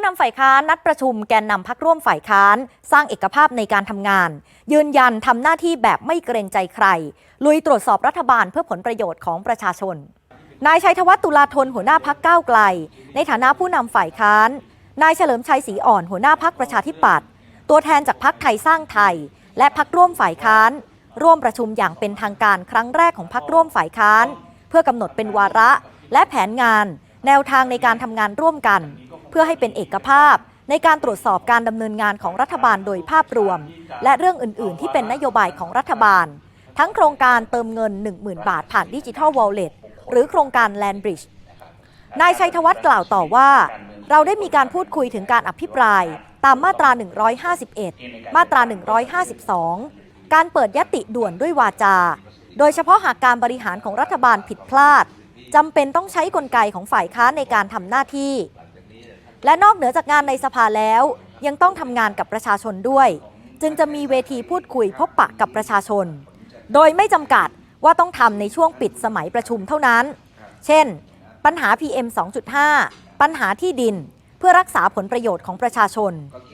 ผู้นำฝ่ายค้านนัดประชุมแกนนำพักร่วมฝ่ายค้าน สร้างเอกภาพในการทำงาน ยืนยันทำหน้าที่แบบไม่เกรงใจใคร ลุยตรวจสอบรัฐบาลเพื่อผลประโยชน์ของประชาชน นายชัยธวัฒน์ตุลาธนหัวหน้าพักก้าวไกล ในฐานะผู้นำฝ่ายค้าน นายเฉลิมชัยศรีอ่อนหัวหน้าพักประชาธิปัตย์ตัวแทนจากพักไทยสร้างไทย และพักร่วมฝ่ายค้าน ร่วมประชุมอย่างเป็นทางการครั้งแรกของพักร่วมฝ่ายค้าน เพื่อกำหนดเป็นวาระและแผนงาน แนวทางในการทำงานร่วมกัน เพื่อให้เป็นเอกภาพในการตรวจสอบการดำเนินงานของรัฐบาลโดยภาพรวม และเรื่องอื่น ๆ ที่เป็นนโยบายของรัฐบาล ทั้งโครงการเติมเงิน 10,000 บาทผ่านดิจิทัลวอลเล็ตหรือโครงการ Land Bridge นายชัยธวัฒน์กล่าวต่อว่า เราได้มีการพูดคุยถึงการอภิปราย ตามมาตรา 151 มาตรา 152 การเปิดยติด่วนด้วยวาจา โดยเฉพาะหากการบริหารของรัฐบาลผิดพลาดจำเป็นต้องใช้กลไกของฝ่ายค้านในการทำหน้าที่ และนอกเหนือจากงานในสภาแล้ว ยังต้องทำงานกับประชาชนด้วย จึงจะมีเวทีพูดคุยพบปะกับประชาชน โดยไม่จำกัดว่าต้องทำในช่วงปิดสมัยประชุมเท่านั้น เช่น ปัญหา PM 2.5 ปัญหาที่ดิน เพื่อรักษาผลประโยชน์ของประชาชน